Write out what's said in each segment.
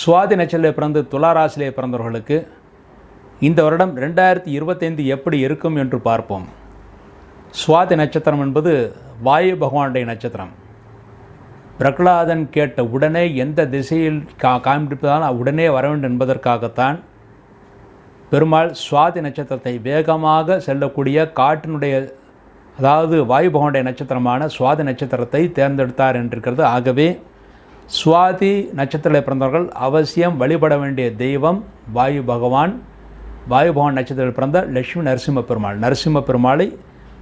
சுவாதி நட்சத்திரத்தில் பிறந்து துளாராசிலே பிறந்தவர்களுக்கு இந்த வருடம் ரெண்டாயிரத்தி இருபத்தைந்து எப்படி இருக்கும் என்று பார்ப்போம். சுவாதி நட்சத்திரம் என்பது வாயு பகவானுடைய நட்சத்திரம். பிரகலாதன் கேட்ட உடனே எந்த திசையில் கா காண்பிப்பதால் உடனே வர வேண்டும் என்பதற்காகத்தான் பெருமாள் சுவாதி நட்சத்திரத்தை வேகமாக செல்லக்கூடிய காட்டினுடைய அதாவது வாயு பகவானுடைய நட்சத்திரமான சுவாதி நட்சத்திரத்தை தேர்ந்தெடுத்தார் என்றிருக்கிறது. ஆகவே சுவாதி நட்சத்திரத்தில் பிறந்தவர்கள் அவசியம் வழிபட வேண்டிய தெய்வம் வாயு பகவான். வாயு பகவான் நட்சத்திரத்தில் பிறந்த லட்சுமி நரசிம்ம பெருமாள். நரசிம்ம பெருமாளை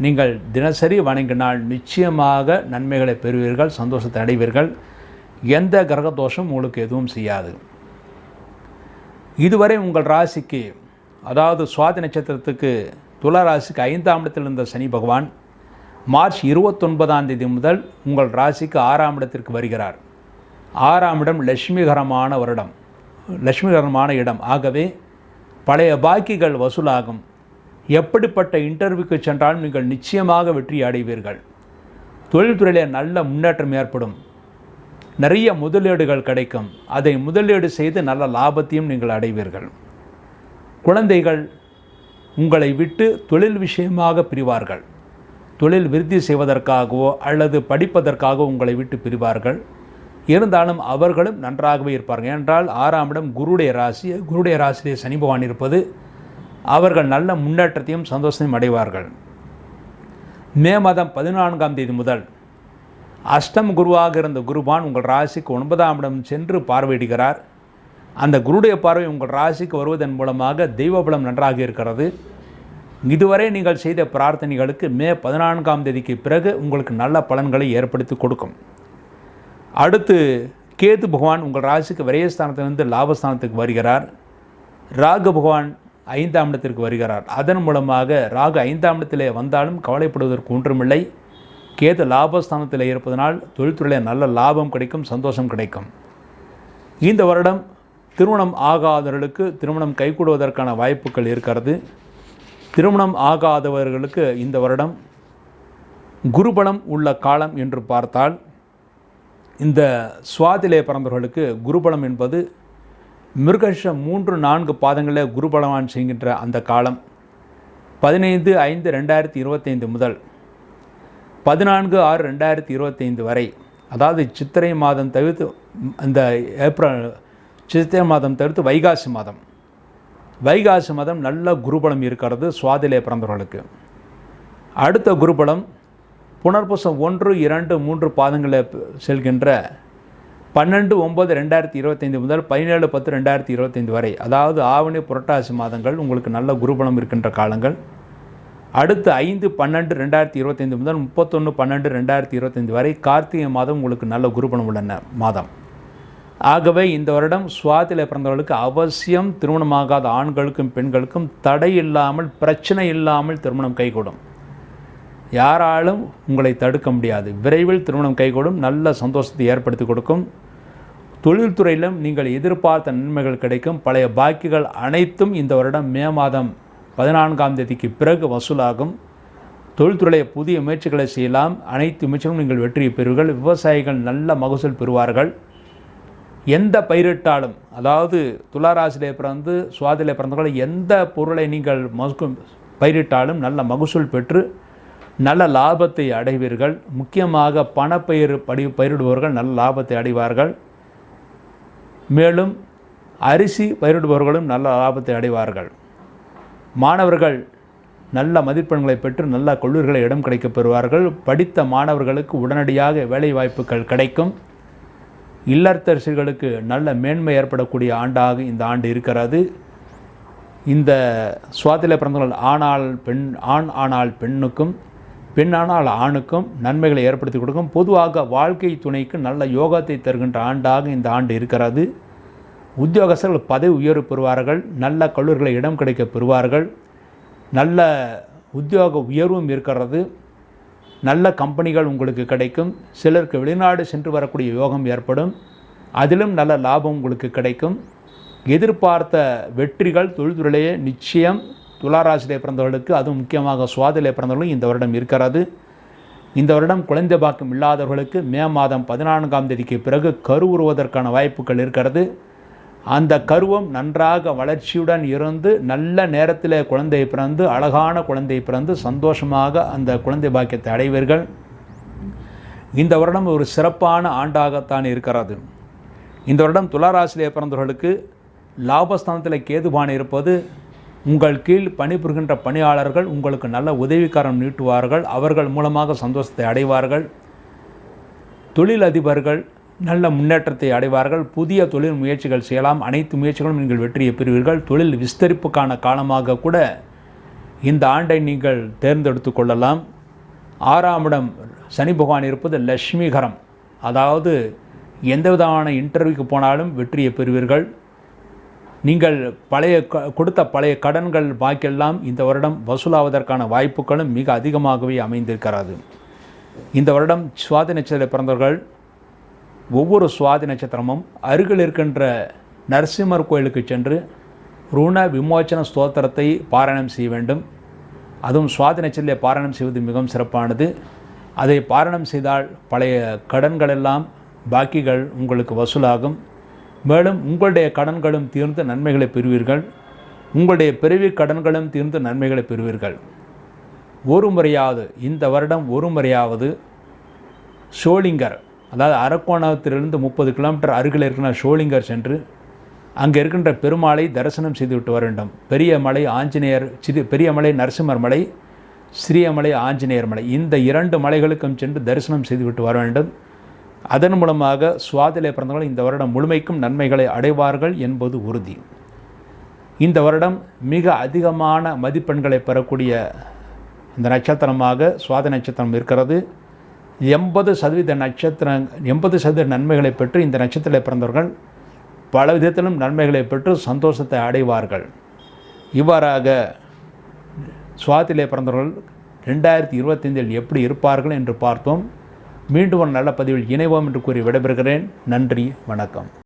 நீங்கள் தினசரி வணங்கினால் நிச்சயமாக நன்மைகளை பெறுவீர்கள் சந்தோஷத்தை அடைவீர்கள். எந்த கிரக தோஷம் உங்களுக்கு எதுவும் செய்யாது. இதுவரை உங்கள் ராசிக்கு அதாவது சுவாதி நட்சத்திரத்துக்கு துலா ராசிக்கு ஐந்தாம் இடத்தில் இருந்த சனி பகவான் மார்ச் இருபத்தொன்பதாம் தேதி முதல் உங்கள் ராசிக்கு ஆறாம் இடத்திற்கு வருகிறார். ஆறாம் இடம் லட்சுமிகரமான வருடம். லட்சுமிகரமான இடம். ஆகவே பழைய பாக்கிகள் வசூலாகும். எப்படிப்பட்ட இன்டர்வியூக்கு சென்றாலும் நீங்கள் நிச்சயமாக வெற்றி அடைவீர்கள். தொழில்துறையில் நல்ல முன்னேற்றம் ஏற்படும். நிறைய முதலீடுகள் கிடைக்கும். அதை முதலீடு செய்து நல்ல லாபத்தையும் நீங்கள் அடைவீர்கள். குழந்தைகள் உங்களை விட்டு தொழில் விஷயமாக பிரிவார்கள். தொழில் விருத்தி செய்வதற்காகவோ அல்லது படிப்பதற்காகவோ உங்களை விட்டு பிரிவார்கள். இருந்தாலும் அவர்களும் நன்றாகவே இருப்பார்கள். என்றால் ஆறாம் இடம் குருடைய ராசி. குருடைய ராசியிலே சனி பகவான் இருப்பது அவர்கள் நல்ல முன்னேற்றத்தையும் சந்தோஷத்தையும் அடைவார்கள். மே மாதம் பதினான்காம் தேதி முதல் அஷ்டம் குருவாக இருந்த குருபான் உங்கள் ராசிக்கு ஒன்பதாம் இடம் சென்று பார்வையிடுகிறார். அந்த குருடைய பார்வை உங்கள் ராசிக்கு வருவதன் மூலமாக தெய்வபலம் நன்றாக இருக்கிறது. இதுவரை நீங்கள் செய்த பிரார்த்தனைகளுக்கு மே பதினான்காம் தேதிக்கு பிறகு உங்களுக்கு நல்ல பலன்களை ஏற்படுத்தி கொடுக்கும். அடுத்து கேது பகவான் உங்கள் ராசிக்கு விரயஸ்தானத்திலிருந்து லாபஸ்தானத்துக்கு வருகிறார். ராகு பகவான் ஐந்தாம் இடத்திற்கு வருகிறார். அதன் மூலமாக ராகு ஐந்தாம் இடத்திலே வந்தாலும் கவலைப்படுவதற்கு ஒன்றுமில்லை. கேது லாபஸ்தானத்தில் இருப்பதனால் தொழில்துறையில் நல்ல லாபம் கிடைக்கும் சந்தோஷம் கிடைக்கும். இந்த வருடம் திருமணம் ஆகாதவர்களுக்கு திருமணம் கைகூடுவதற்கான வாய்ப்புகள் இருக்கிறது. திருமணம் ஆகாதவர்களுக்கு இந்த வருடம் குருபலம் உள்ள காலம் என்று பார்த்தால் இந்த சுவாதிலே பிறந்தவர்களுக்கு குருபலம் என்பது மிருகஷ மூன்று நான்கு பாதங்களில் குருபலவான் செய்கின்ற அந்த காலம். பதினைந்து ஐந்து ரெண்டாயிரத்தி இருபத்தைந்து முதல் பதினான்கு ஆறு ரெண்டாயிரத்தி இருபத்தைந்து வரை. அதாவது சித்திரை மாதம் தவிர்த்து இந்த ஏப்ரல் சித்திரை மாதம் தவிர்த்து வைகாசி மாதம். வைகாசி மாதம் நல்ல குருபலம் இருக்கிறது சுவாதிலே பிறந்தவர்களுக்கு அடுத்த குருபலம் புனர்பூசம் ஒன்று இரண்டு மூன்று பாதங்களில் செல்கின்ற பன்னெண்டு ஒம்பது ரெண்டாயிரத்தி இருபத்தைந்து முதல் பதினேழு பத்து ரெண்டாயிரத்தி இருபத்தைந்து வரை. அதாவது ஆவணி புரட்டாசி மாதங்கள் உங்களுக்கு நல்ல குருபலம் இருக்கின்ற காலங்கள். அடுத்து ஐந்து பன்னெண்டு ரெண்டாயிரத்தி இருபத்தைந்து முதல் முப்பத்தொன்று பன்னெண்டு ரெண்டாயிரத்தி இருபத்தைந்து வரை கார்த்திகை மாதம் உங்களுக்கு நல்ல குருபலம் உள்ள மாதம். ஆகவே இந்த வருடம் சுவாதியில் பிறந்தவர்களுக்கு அவசியம் திருமணமாகாத ஆண்களுக்கும் பெண்களுக்கும் தடை இல்லாமல் பிரச்சனை இல்லாமல் திருமணம் கைகூடும். யாராலும் உங்களை தடுக்க முடியாது. விரைவில் திருமணம் கைகூடும் நல்ல சந்தோஷத்தை ஏற்படுத்தி கொடுக்கும். தொழில்துறையிலும் நீங்கள் எதிர்பார்த்த நன்மைகள் கிடைக்கும். பழைய பாக்கிகள் அனைத்தும் இந்த வருடம் மே மாதம் பதினான்காம் தேதிக்கு பிறகு வசூலாகும். தொழில்துறையை புதிய முயற்சிகளை செய்யலாம். அனைத்து முயற்சிகளும் நீங்கள் வெற்றியை பெறுவீர்கள். விவசாயிகள் நல்ல மகசூல் பெறுவார்கள். எந்த பயிரிட்டாலும் அதாவது துளாராசிலே பிறந்து சுவாதிலே பிறந்தவர்கள் எந்த பொருளை நீங்கள் மகு பயிரிட்டாலும் நல்ல மகசூல் பெற்று நல்ல லாபத்தை அடைவீர்கள். முக்கியமாக பணப்பயிர் படி பயிரிடுபவர்கள் நல்ல லாபத்தை அடைவார்கள். மேலும் அரிசி பயிரிடுபவர்களும் நல்ல லாபத்தை அடைவார்கள். மாணவர்கள் நல்ல மதிப்பெண்களை பெற்று நல்ல கல்லூரிகளை இடம் கிடைக்கப் பெறுவார்கள். படித்த மாணவர்களுக்கு உடனடியாக வேலைவாய்ப்புகள் கிடைக்கும். இல்லத்தரசிகளுக்கு நல்ல மேன்மை ஏற்படக்கூடிய ஆண்டாக இந்த ஆண்டு இருக்கிறது. இந்த சுவாத்தில பிறந்தவர்கள் ஆணால் பெண் ஆண் ஆனால் பெண்ணுக்கும் பெண்ணானால் ஆணுக்கும் நன்மைகளை ஏற்படுத்தி கொடுக்கும். பொதுவாக வாழ்க்கை துணைக்கு நல்ல யோகத்தை தருகின்ற ஆண்டாக இந்த ஆண்டு இருக்கிறது. உத்தியோகஸ்தர்கள் பதவி உயர்வு பெறுவார்கள் நல்ல கல்லூரிகளை இடம் கிடைக்க பெறுவார்கள். நல்ல உத்தியோக உயர்வும் இருக்கிறது. நல்ல கம்பெனிகள் உங்களுக்கு கிடைக்கும். சிலருக்கு வெளிநாடு சென்று வரக்கூடிய யோகம் ஏற்படும். அதிலும் நல்ல லாபம் உங்களுக்கு கிடைக்கும். எதிர்பார்த்த வெற்றிகள் தொழில்துறையிலேயே நிச்சயம். துளாராசிலே பிறந்தவர்களுக்கு அதுவும் முக்கியமாக சுவாதிலே பிறந்தவர்களும் இந்த வருடம் இருக்கிறது. இந்த வருடம் குழந்தை பாக்கம் இல்லாதவர்களுக்கு மே மாதம் பதினான்காம் தேதிக்கு பிறகு கருவுறுவதற்கான வாய்ப்புகள் இருக்கிறது. அந்த கருவம் நன்றாக வளர்ச்சியுடன் இருந்து நல்ல நேரத்தில் குழந்தை பிறந்து அழகான குழந்தை பிறந்து சந்தோஷமாக அந்த குழந்தை பாக்கியத்தை அடைவீர்கள். இந்த வருடம் ஒரு சிறப்பான ஆண்டாகத்தான் இருக்கிறது. இந்த வருடம் துளாராசிலே பிறந்தவர்களுக்கு லாபஸ்தானத்தில் கேதுபான இருப்பது உங்கள் கீழ் பணிபுரிகின்ற பணியாளர்கள் உங்களுக்கு நல்ல உதவிக்காரம் நீட்டுவார்கள். அவர்கள் மூலமாக சந்தோஷத்தை அடைவார்கள். தொழிலதிபர்கள் நல்ல முன்னேற்றத்தை அடைவார்கள். புதிய தொழில் முயற்சிகள் செய்யலாம். அனைத்து முயற்சிகளும் நீங்கள் வெற்றியை பெறுவீர்கள். தொழில் விஸ்தரிப்புக்கான காலமாக கூட இந்த ஆண்டை நீங்கள் தேர்ந்தெடுத்து கொள்ளலாம். ஆறாம் இடம் சனி பகவான் இருப்பது லட்சுமிகரம் அதாவது எந்த விதமான இன்டர்வியூக்கு போனாலும் வெற்றியை பெறுவீர்கள். நீங்கள் பழைய கொடுத்த பழைய கடன்கள் பாக்கியெல்லாம் இந்த வருடம் வசூலாவதற்கான வாய்ப்புகளும் மிக அதிகமாகவே அமைந்திருக்கிறது. இந்த வருடம் சுவாதி நட்சத்திர பிறந்தவர்கள் ஒவ்வொரு சுவாதி நட்சத்திரமும் அருகில் இருக்கின்ற நரசிம்மர் கோயிலுக்கு சென்று ருண விமோச்சன ஸ்தோத்திரத்தை பாராயணம் செய்ய வேண்டும். அதுவும் சுவாதி நட்சத்திரத்தை பாராயணம் செய்வது மிகவும் சிறப்பானது. அதை பாராயணம் செய்தால் பழைய கடன்களெல்லாம் பாக்கிகள் உங்களுக்கு வசூலாகும். மேலும் உங்களுடைய கடன்களும் தீர்ந்து நன்மைகளை பெறுவீர்கள். உங்களுடைய பிறவி கடன்களும் தீர்ந்து நன்மைகளை பெறுவீர்கள். ஒரு முறையாவது இந்த வருடம் ஒரு முறையாவது ஷோலிங்கர் அதாவது அரக்கோணத்திலிருந்து முப்பது கிலோமீட்டர் அருகில் இருக்கிற ஷோலிங்கர் சென்று அங்கே இருக்கின்ற பெருமாளை தரிசனம் செய்துவிட்டு வர வேண்டும். பெரிய மலை ஆஞ்சநேயர் சிறு பெரிய மலை நரசிம்மர் மலை சிறியமலை ஆஞ்சநேயர் மலை இந்த இரண்டு மலைகளுக்கும் சென்று தரிசனம் செய்துவிட்டு வர வேண்டும். அதன் மூலமாக சுவாதிலே பிறந்தவர்கள் இந்த வருடம் முழுமைக்கும் நன்மைகளை அடைவார்கள் என்பது உறுதி. இந்த வருடம் மிக அதிகமான மதிப்பெண்களை பெறக்கூடிய இந்த நட்சத்திரமாக சுவாதி நட்சத்திரம் இருக்கிறது. எண்பது சதவீத நட்சத்திரம் எண்பது சதவீத நன்மைகளை பெற்று இந்த நட்சத்திரத்தில் பிறந்தவர்கள் பல விதத்திலும் நன்மைகளை பெற்று சந்தோஷத்தை அடைவார்கள். இவ்வாறாக சுவாத்திலே பிறந்தவர்கள் ரெண்டாயிரத்தி இருபத்தைந்தில் எப்படி இருப்பார்கள் என்று பார்த்தோம். மீண்டும் ஒரு நல்ல பதிவில் இணைவோம் என்று கூறி விடைபெறுகிறேன். நன்றி வணக்கம்.